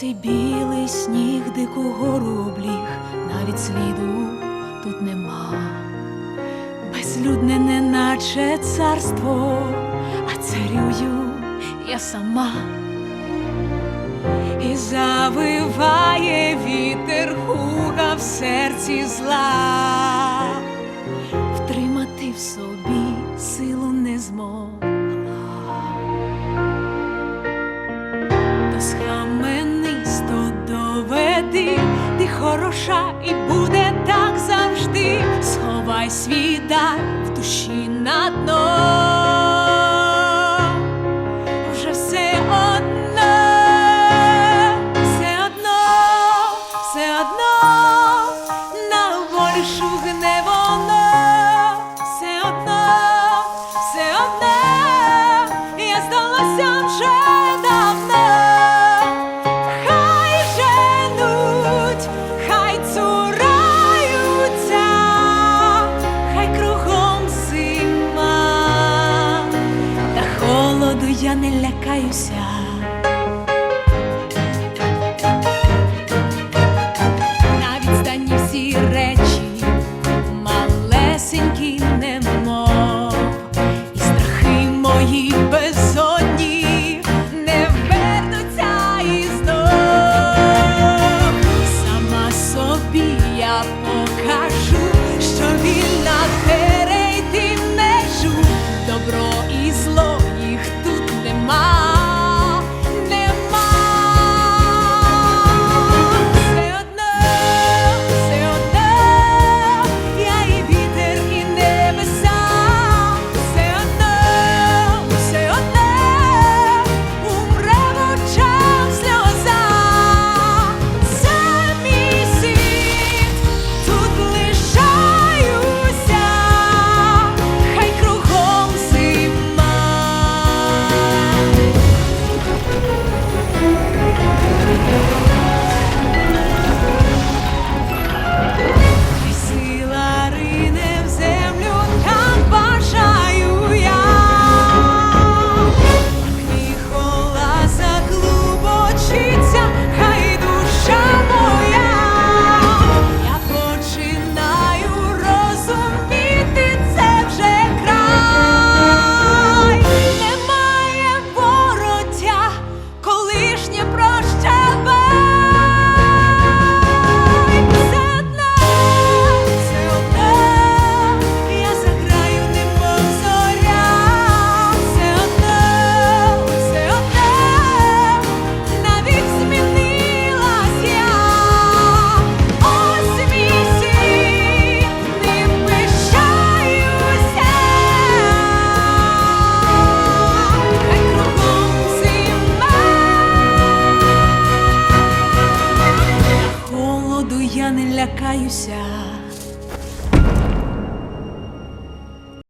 Цей білий сніг дикого обліг, навіть сліду тут нема, безлюдне, неначе царство, а царюю я сама. І завиває вітер хуга в серці зла, втримати в собі силу не змогла. хороша, і буде так завжди. Сховай свій дар в душі на дно. я не лякаюся. я не лякаюся.